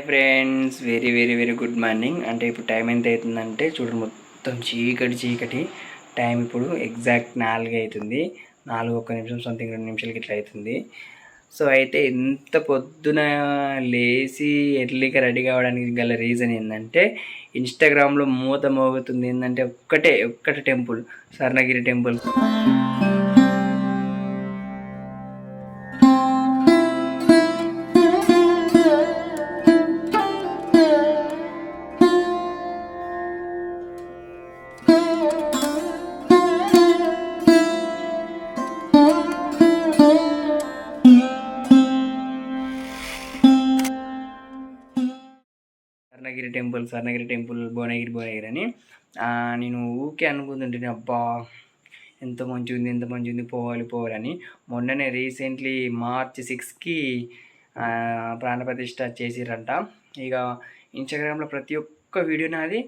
Hi friends very very very good morning. అంటే ఇప్పుడు time ఎంత అవుతుందంటే చూడండి మొత్తం చీకటి చీకటి టైం ఇప్పుడు ఎగ్జాక్ట్ నాలుగు అవుతుంది. నాలుగు ఒక్క నిమిషం సంథింగ్ రెండు నిమిషాలకి ఇట్లా అవుతుంది. సో అయితే ఇంత పొద్దున లేచి ఎర్లీగా రెడీ కావడానికి గల రీజన్ ఏంటంటే ఇన్స్టాగ్రామ్లో మూత మోగుతుంది. ఏంటంటే ఒక్కటే ఒక్కటే temple Swarnagiri temple. Swarnagiri temple Swarnagiri temple Bhuvanagiri Bhuvanagiri అని. నేను ఊకే అనుకుంటుంటే అబ్బా ఎంత మంచి ఉంది ఎంత మంచి ఉంది పోవాలి పోవాలని మొన్ననే రీసెంట్లీ మార్చ్ సిక్స్కి ప్రాణప్రతిష్ఠ చేసిరంట. ఇక ఇన్స్టాగ్రామ్లో ప్రతి ఒక్క వీడియో నాది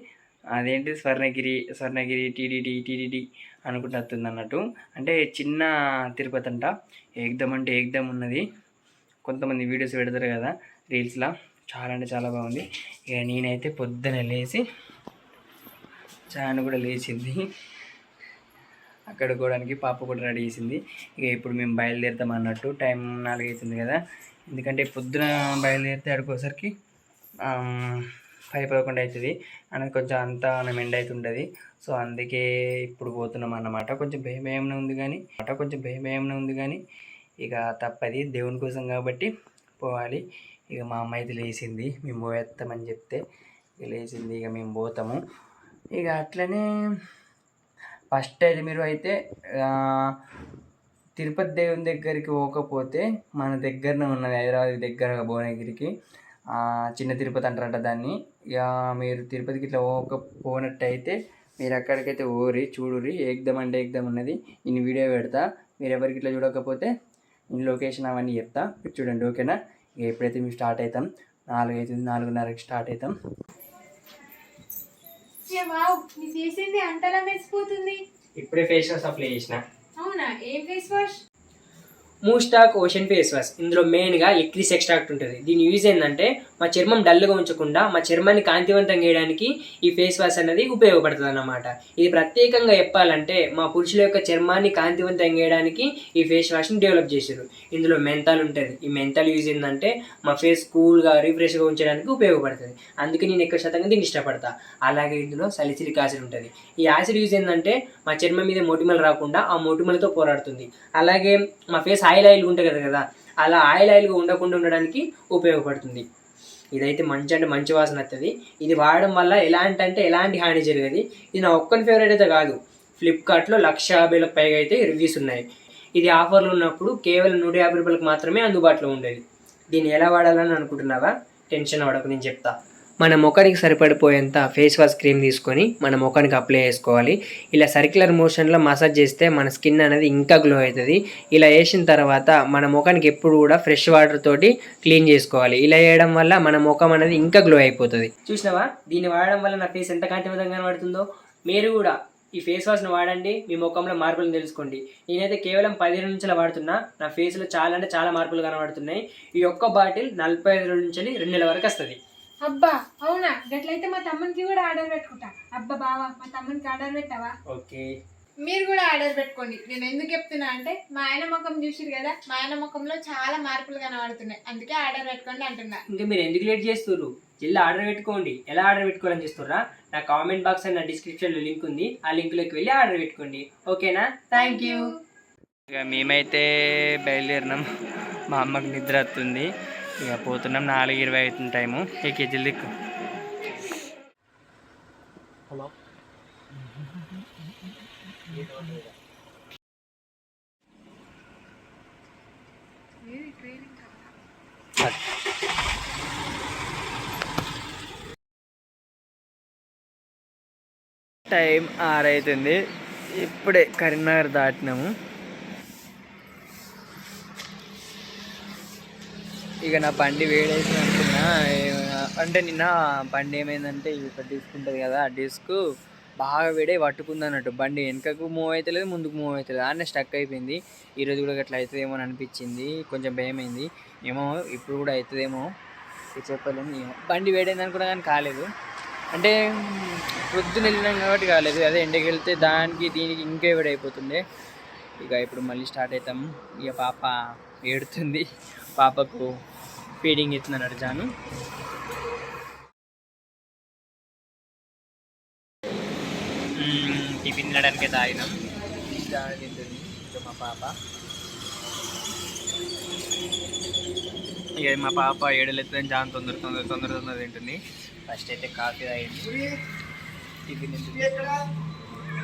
అదేంటి స్వర్ణగిరి స్వర్ణగిరి టీడీడీ టీడీడీ అనుకుంటుంది వస్తుంది అన్నట్టు అంటే చిన్న తిరుపతి అంట. ఏకదం అంటే ఏకదం ఉన్నది. కొంతమంది వీడియోస్ పెడతారు కదా రీల్స్లో. చాలా అంటే చాలా బాగుంది. ఇక నేనైతే పొద్దున లేచి చాను కూడా లేచింది. అక్కడుకోవడానికి పాప కూడా రెడీ చేసింది. ఇక ఇప్పుడు మేము బయలుదేరుతాం అన్నట్టు టైం నాలుగు అవుతుంది కదా. ఎందుకంటే పొద్దున బయలుదేరితే అడుకోసరికి ఫైవ్ పదకొండు అవుతుంది. అనేది కొంచెం అంతా మనం ఎండ్ అవుతుంటుంది. సో అందుకే ఇప్పుడు పోతున్నాం అన్నమాట. కొంచెం భయం భయంగా ఉంది కానీ అట కొంచెం భయం భయంగా ఉంది కానీ ఇక తప్పది దేవుని కోసం కాబట్టి పోవాలి. ఇక మా అమ్మ అయితే లేచింది. మేము పోయేస్తామని చెప్తే ఇక లేచింది. ఇక మేము పోతాము. ఇక అట్లనే ఫస్ట్ అయితే మీరు అయితే తిరుపతి దేవుని దగ్గరికి పోకపోతే మన దగ్గరనే ఉన్నది. హైదరాబాద్ దగ్గర భువనగిరికి. చిన్న తిరుపతి అంటారంట దాన్ని. ఇక మీరు తిరుపతికి ఇట్లా పోక పోనట్టయితే మీరు అక్కడికైతే ఓరి చూడురి ఏకదం అంటే ఏకదం ఉన్నది. నేను వీడియో పెడతా. మీరు ఎవరికి ఇట్లా చూడకపోతే నేను లొకేషన్ అవన్నీ చెప్తా. చూడండి. ఓకేనా? ఎప్పుడైతే మేము స్టార్ట్ అవుతాం? నాలుగు అవుతుంది నాలుగున్నరకి స్టార్ట్ అవుతాం. ఏ వావ్! నీ చేసింది అంతలా మెరిసిపోతుంది. ఇప్పుడే ఫేస్ వాష్ అప్లై చేసిన. అవునా? ఏం ఫేస్ వాష్? మూస్టాక్ ఓషన్ ఫేస్ వాష్. ఇందులో మెయిన్గా ఎక్రిస్ ఎక్స్ట్రాక్ట్ ఉంటుంది. దీని యూజ్ ఏంటంటే మా చర్మం డల్గా ఉంచకుండా మా చర్మాన్ని కాంతివంతం చేయడానికి ఈ ఫేస్ వాష్ అనేది ఉపయోగపడుతుంది అన్నమాట ఇది ప్రత్యేకంగా చెప్పాలంటే మా పురుషుల యొక్క చర్మాన్ని కాంతివంతం చేయడానికి ఈ ఫేస్ వాష్ని డెవలప్ చేశారు. ఇందులో మెంతాల్ ఉంటుంది ఈ మెంతాల్ యూజ్ ఏంటంటే మా ఫేస్ కూల్గా రిఫ్రెష్గా ఉంచడానికి ఉపయోగపడుతుంది. అందుకే నేను ఎక్కువ శాతంగా దీన్ని ఇష్టపడతా. అలాగే ఇందులో సలిసిలిక్ యాసిడ్ ఉంటుంది. ఈ యాసిడ్ యూజ్ ఏంటంటే మా చర్మం మీద మొటిమలు రాకుండా ఆ మొటిమలతో పోరాడుతుంది. అలాగే మా ఫేస్ ఆయిల్ ఆయిల్ ఉంటుంది కదా కదా అలా ఆయిల్ ఆయిల్గా ఉండకుండా ఉండడానికి ఉపయోగపడుతుంది. ఇదైతే మంచి అంటే మంచి వాసన వస్తుంది ఇది వాడడం వల్ల ఎలాంటి అంటే ఎలాంటి హాని జరగదు. ఇది నా ఒక్కని ఫేవరెట్ అయితే కాదు. ఫ్లిప్కార్ట్లో లక్ష యాభైలకు పైగా అయితే రివ్యూస్ ఉన్నాయి. ఇది ఆఫర్లు ఉన్నప్పుడు కేవలం నూట యాభై రూపాయలకు మాత్రమే అందుబాటులో ఉండేది. దీన్ని ఎలా వాడాలని అనుకుంటున్నావా? టెన్షన్ పడకు నేను చెప్తా. మన ముఖానికి సరిపడిపోయేంత ఫేస్ వాష్ క్రీమ్ తీసుకొని మన ముఖానికి అప్లై చేసుకోవాలి. ఇలా సర్క్యులర్ మోషన్లో మసాజ్ చేస్తే మన స్కిన్ అనేది ఇంకా గ్లో అవుతుంది. ఇలా వేసిన తర్వాత మన ముఖానికి ఎప్పుడు కూడా ఫ్రెష్ వాటర్ తోటి క్లీన్ చేసుకోవాలి. ఇలా చేయడం వల్ల మన ముఖం అనేది ఇంకా గ్లో అయిపోతుంది. చూసినావా? దీన్ని వాడడం వల్ల నా ఫేస్ ఎంత కాంతివంతంగా కనబడుతుందో? మీరు కూడా ఈ ఫేస్ వాష్ను వాడండి. మీ ముఖంలో మార్పులను తెలుసుకోండి. నేనైతే కేవలం పదిహేను నుంచి వాడుతున్నా. నా ఫేస్లో చాలా అంటే చాలా మార్పులు కనబడుతున్నాయి. ఈ ఒక్క బాటిల్ నలభై ఐదు నుంచి రెండు నెలల వరకు వస్తుంది. అబ్బా అవునా? గట్లయితే మా తమ్మునికి కూడా ఆర్డర్ పెట్టుకుంటా. అబ్బా బావా మా తమ్మునికి ఆర్డర్ పెట్టావా? ఓకే. మీరు కూడా ఆర్డర్ పెట్టుకోండి. నేను ఎందుకు చెప్తున్నా అంటే మా ఆయన ముఖం చూసిరు కదా మా ఆయన ముఖంలో చాలా మార్పులు కనబడుతున్నాయి. అందుకే ఆర్డర్ పెట్టుకోండి అంటున్నా. ఇంకా మీరు ఎందుకు లేట్ చేస్తున్నారు జిల్లా ఆర్డర్ పెట్టుకోండి. ఎలా ఆర్డర్ పెట్టుకోవాలని చూస్తున్నారా నా కామెంట్ బాక్స్ అండ్ నా డిస్క్రిప్షన్లో లింక్ ఉంది. ఆ లింక్లోకి వెళ్ళి ఆర్డర్ పెట్టుకోండి. ఓకేనా? థ్యాంక్ యూ ఇక మేమైతే బయలుదేరినాం. మా అమ్మకి నిద్ర వస్తుంది. ఇక పోతున్నాం. నాలుగు ఇరవై అవుతుంది టైము. ఏ కేజీలు దిక్కు? హలో. టైం ఆరు అవుతుంది ఇప్పుడే కరీంనగర్ దాటినాము. ఇక నా బండి వేడైతుంది అనుకున్నా. అంటే నిన్న బండి ఏమైందంటే ఇక్కడ డిస్క్ ఉంటుంది కదా ఆ డిస్క్ బాగా వేడే పట్టుకుంది అన్నట్టు. బండి వెనకకు మూవ్ అవుతలేదు ముందుకు మూవ్ అవుతలేదు ఆనే స్టక్ అయిపోయింది. ఈరోజు కూడా అట్లా అవుతుందేమో అని అనిపించింది. కొంచెం భయమైంది. ఏమో ఇప్పుడు కూడా అవుతుందేమో చెప్పలేము ఏమో. బండి వేడైంది అనుకున్నా కానీ కాలేదు. అంటే పొద్దున వెళ్ళినాం కాబట్టి కాలేదు. అదే ఎండకి వెళ్తే దానికి దీనికి ఇంకా వేడైపోతుండే ఇక ఇప్పుడు మళ్ళీ స్టార్ట్ అవుతాం. ఇక పాప ఏడుతుంది. పాపకు ఫీడింగ్ ఇస్తున్నాడు జాను టిఫిన్ తినడానికి తాగినాం. జాను తింటుంది మా పాప. ఇక మా పాప ఏడలెత్తుదని చాలా తొందర తొందర తొందర తొందర తింటుంది. ఫస్ట్ అయితే కాఫీ తాగింది. టిఫిన్ తింటుంది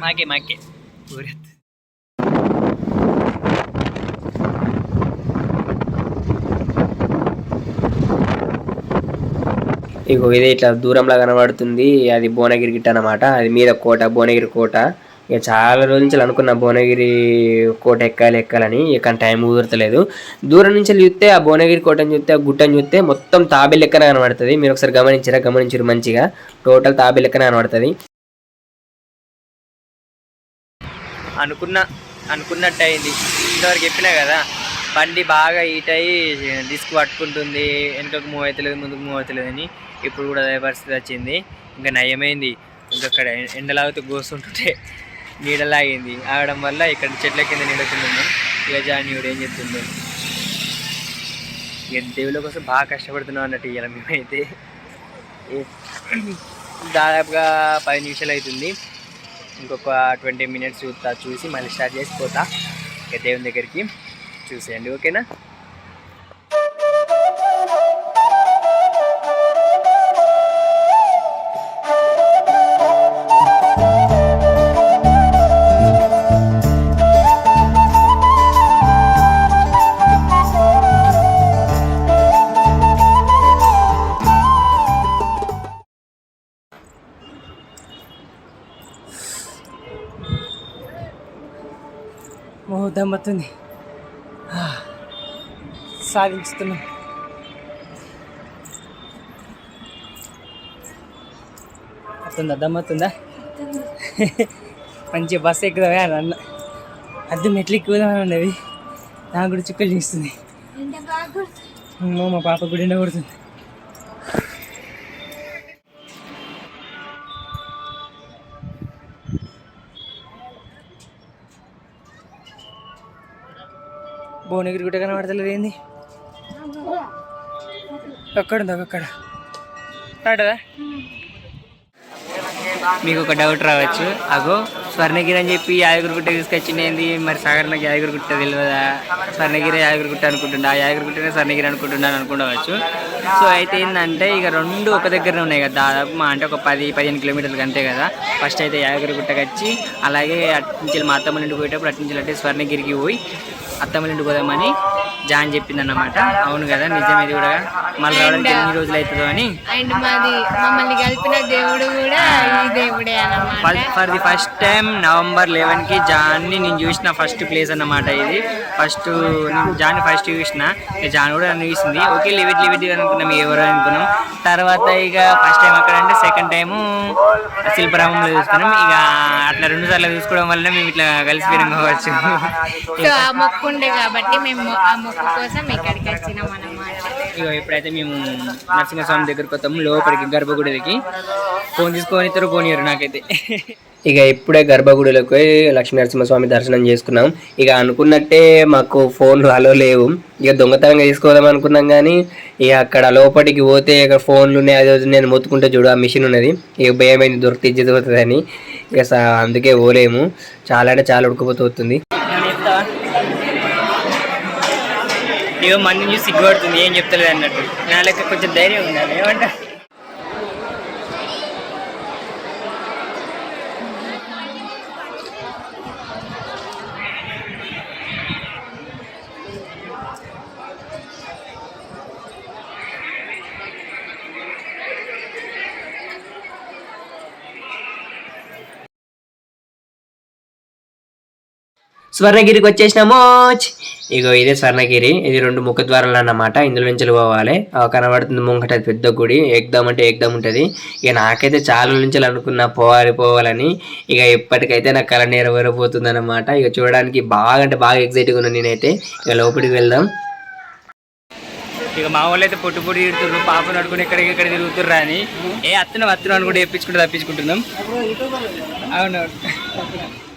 మాకే మాకే. ఊరెత్తు. ఇగో ఇది ఇట్లా దూరంలో కనబడుతుంది అది భువనగిరి గిట్ట అనమాట అది మీద కోట భువనగిరి కోట. ఇక చాలా రోజుల నుంచి అనుకున్న భువనగిరి కోట ఎక్కాలి ఎక్కాలని. ఇక టైం కుదరతలేదు. దూరం నుంచి చూస్తే ఆ భువనగిరి కోటని చూస్తే ఆ గుట్టను చూస్తే మొత్తం తాబేలు లెక్కన కనబడుతుంది. మీరు ఒకసారి గమనించారా గమనించారు మంచిగా. టోటల్ తాబేలు లెక్కన కనబడుతుంది. అనుకున్న అనుకున్నట్టు అయింది ఇంతవరకు చెప్పినా కదా బండి బాగా హీట్ అయ్యి డిస్క్ పట్టుకుంటుంది వెనుకకు మూవ్ అవుతలేదు ముందుకు మూవ్ అవుతలేదని అని. ఇప్పుడు కూడా అదే పరిస్థితి వచ్చింది. ఇంకా నయమైంది. ఇంకా అక్కడ ఎండలాగితే గోస్తుంటుంటే నీడలాగింది. ఆగడం వల్ల ఇక్కడ చెట్ల కింద నీడ కింద ఇక జానీయుడు ఏం చెప్తుండే ఇక దేవుళ్ళ కోసం బాగా కష్టపడుతున్నాం అన్నట్టు ఇవాళ మేమైతే. దాదాపుగా పది నిమిషాలు అవుతుంది ఇంకొక ట్వంటీ మినిట్స్ చూస్తా చూసి మళ్ళీ స్టార్ట్ చేసి పోతా. ఇక దేవుని దగ్గరికి చూసేయండి. ఓకేనా? దమ్మతుంది సాధించుతున్నాం. వస్తుందా దమ్మతుందా మంచి బస్సు ఎక్కుదామే అని అన్న. అద్దె మెట్లు ఎక్కుదామని ఉన్నది నాకు కూడా చుక్కలు చూస్తుంది మా పాప కూడా ఎండ కొడుతుంది. భువనగిరి గుట్ట కనబడతలేదు ఏంది? అక్కడ ఉంది అక్కడ? రాటదా? మీకు ఒక డౌట్ రావచ్చు. అగో స్వర్ణగిరి అని చెప్పి యాదగిరి గుట్ట తీసుకొచ్చింది మరి సాగర్ నాకు యాదగిరి గుట్ట తెలియదా స్వర్ణగిరి యాదగిరి గుట్ట అనుకుంటుండే? ఆ యాదగిరి గుట్టనే స్వర్ణగిరి అనుకుంటున్నాను అనుకుండవచ్చు. సో అయితే ఏంటంటే ఇక రెండు ఒక దగ్గరనే ఉన్నాయి కదా దాదాపు మా అంటే ఒక పది పదిహేను కిలోమీటర్లు అంతే కదా. ఫస్ట్ అయితే యాదగిరి గుట్టకి వచ్చి అలాగే అటు నుంచి మా అత్తమ్మ నుండి పోయేటప్పుడు అటు నుంచి అంటే స్వర్ణగిరికి పోయి అత్తమ్మ నుండి పోదామని జాన్ చెప్పింది అన్నమాట అవును కదా నిజం ఇది కూడా. మళ్ళీ రావడానికి ఎన్ని రోజులు అవుతుందో అని. అండ్ మాది మమ్మల్ని కలిపిన దేవుడు కూడా ఈ దేవుడే అన్నమాట. For the first time November లెవెన్కి జాన్ని నేను చూసిన ఫస్ట్ ప్లేస్ అన్నమాట ఇది. ఫస్ట్ నేను జాన్ ఫస్ట్ చూసిన జాన్ కూడా నన్ను చూసింది. ఓకే లివిట్ లివిట్ అనుకున్నాం ఎవరు అనుకున్నాం. తర్వాత ఇక ఫస్ట్ టైం అక్కడ అంటే సెకండ్ టైము శిల్పరామంలో చూసుకున్నాం ఇక అట్లా రెండు సార్లు చూసుకోవడం వల్ల మేము ఇట్లా కలిసిపోయినాం కావచ్చు సో ఆ మొక్కు ఉండే కాబట్టి మేము ఆ మొక్కు కోసం ఇక్కడికి వచ్చినాం అన్నమాట. ఇక ఎప్పుడైతే మేము నరసింహస్వామి దగ్గరికి వస్తాము లోపలికి గర్భగుడికి ఫోన్ తీసుకొని ఇద్దరు పోనీయరు నాకైతే. ఇక ఇప్పుడే గర్భగుడిలోకి లక్ష్మీ నరసింహస్వామి దర్శనం చేసుకున్నాం. ఇక అనుకున్నట్టే మాకు ఫోన్లు అలో లేవు. ఇక దొంగతనంగా తీసుకోదాం అనుకున్నాం కానీ ఇక అక్కడ లోపలికి పోతే ఇక ఫోన్లు ఉన్నాయి అది నేను మొత్తుకుంటే చూడు ఆ మిషన్ ఉన్నది. ఇక భయమైంది దొరికితే ఇజ్జత అని. ఇక అందుకే పోలేము. చాలా అంటే చాలా ఉడకపోతుంది వస్తుంది. చెప్తావా మన నుంచి సిగ్గుపడుతుంది ఏం చెప్తలేదు అన్నట్టు. నా లెక్క కొంచెం ధైర్యం ఉండాలి ఏమంటా స్వర్ణగిరికి వచ్చేసినామో. ఇగో ఇదే స్వర్ణగిరి. ఇది రెండు ముఖద్వారాలు అన్నమాట. ఇందులో నుంచి పోవాలి ఆ కనబడుతుంది ముంగట పెద్ద గుడి. ఎగ్దాం అంటే ఎగ్దాం ఉంటుంది. ఇక నాకైతే చాలా నుంచి అనుకున్నా పోవాలి పోవాలని. ఇక ఎప్పటికైతే నాకు కళ నెరవేరబోతుంది అనమాట ఇక చూడడానికి బాగా అంటే బాగా ఎగ్జైట్గా ఉన్నాను నేనైతే. ఇక లోపలికి వెళ్దాం. ఇక మా వాళ్ళు అయితే పొట్టు పొడి తిడుతున్నారు పాపను అడుగుని ఎక్కడికి ఎక్కడ తిరుగుతుర్రా అని. ఏ అత్తను అత్తను అని కూడా తెప్పించుకుంటూ తప్పించుకుంటున్నాం. అవునవును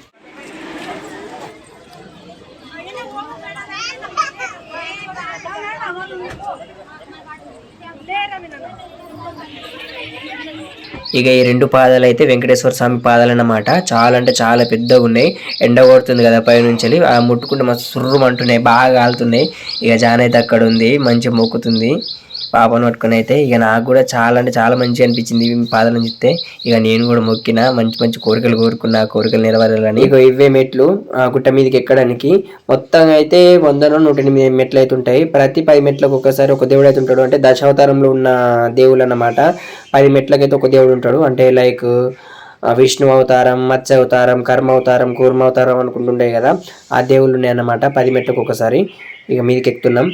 ఇక ఈ రెండు పాదాలు అయితే వెంకటేశ్వర స్వామి పాదాలు అన్నమాట చాలా అంటే చాలా పెద్దగా ఉన్నాయి. ఎండ కొడుతుంది కదా పైనుంచి ఆ ముట్టుకుంటే మస్తు సుర్రుమంటున్నాయి బాగా కాలుతున్నాయి. ఇక జాన్ అయితే అక్కడ ఉంది మంచిగా మొక్కుతుంది. పాపను పట్టుకుని అయితే ఇక నాకు కూడా చాలా అంటే చాలా మంచిగా అనిపించింది. ఈ పాదాలను చూస్తే ఇక నేను కూడా మొక్కిన మంచి మంచి కోరికలు కోరుకున్నా ఆ కోరికలు నెరవేరాలని. ఇక ఇవే మెట్లు ఆ గుట్ట మీదకి ఎక్కడానికి. మొత్తం అయితే వందలో నూట ఎనిమిది మెట్లు అయితే ఉంటాయి. ప్రతి పది మెట్లకు ఒకసారి ఒక దేవుడు అయితే ఉంటాడు. అంటే దశావతారంలో ఉన్న దేవుడు అన్నమాట. పది మెట్లకైతే ఒక దేవుడు ఉంటాడు. అంటే లైక్ విష్ణు అవతారం మత్స్య అవతారం కర్మ అవతారం కూర్మ అవతారం అనుకుంటుండే కదా ఆ దేవుళ్ళు ఉన్నాయి అన్నమాట. పది మెట్లకు ఒకసారి ఇక మీదకి ఎక్కుతున్నాం.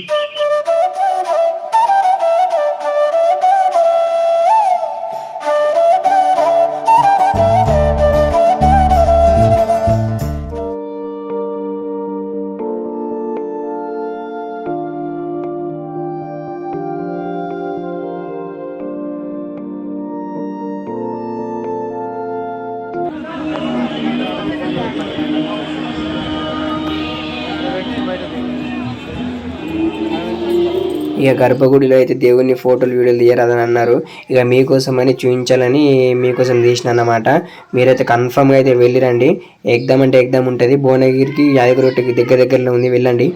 ఇక గర్భగుడిలో అయితే దేవుని ఫోటోలు వీడియోలు తీయరాదని అన్నారు. ఇక మీకోసం అని చూపించాలని మీకోసం తీసిన అన్నమాట మీరైతే కన్ఫర్మ్గా అయితే వెళ్ళిరండి. ఎగ్దాం అంటే ఎగ్దాం ఉంటుంది. భువనగిరికి యాదగిరిగుట్టకి దగ్గర దగ్గరలో ఉంది. వెళ్ళండి.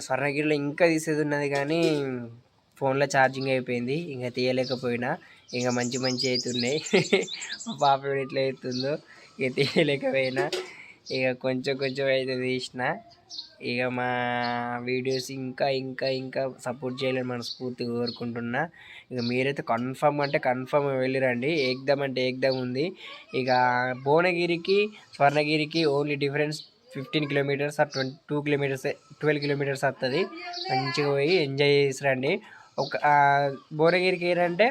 ఇంకా స్వర్ణగిరిలో ఇంకా తీసేది ఉన్నది కానీ ఫోన్లో ఛార్జింగ్ అయిపోయింది. ఇంకా తీయలేకపోయినా. ఇంకా మంచి మంచి అవుతున్నాయి మా పాప ఎట్లా అవుతుందో ఇక తీయలేకపోయినా. ఇక కొంచెం కొంచెం అయితే తీసిన. ఇక మా వీడియోస్ ఇంకా ఇంకా ఇంకా సపోర్ట్ చేయాలని మనస్ఫూర్తిగా కోరుకుంటున్నా. ఇక మీరైతే కన్ఫర్మ్ అంటే కన్ఫర్మ్ వెళ్ళిరండి. ఏకదమ్ అంటే ఏకదమ్ ఉంది. ఇక భువనగిరికి స్వర్ణగిరికి ఓన్లీ డిఫరెన్స్ ఫిఫ్టీన్ కిలోమీటర్స్ ఆ twenty two kilometres twelve kilometres వస్తుంది మంచిగా పోయి ఎంజాయ్ చేసి రండి ఒక భువనగిరికి ఏంటంటే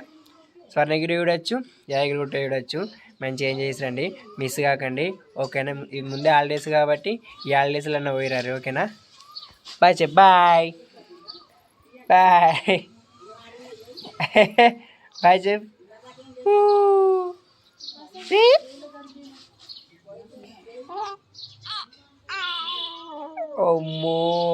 స్వర్ణగిరి చూడొచ్చు యాదగిరిగుట్ట చూడొచ్చు. మంచిగా ఎంజాయ్ చేసి రండి మిస్ కాకండి. ఓకేనా? ముందే హాలిడేస్ కాబట్టి ఈ హాలిడేస్లో అన్న పోయిరారు. ఓకేనా? బాయ్ చెప్ బాయ్. బాయ్. బాయ్ చెప్. 好萌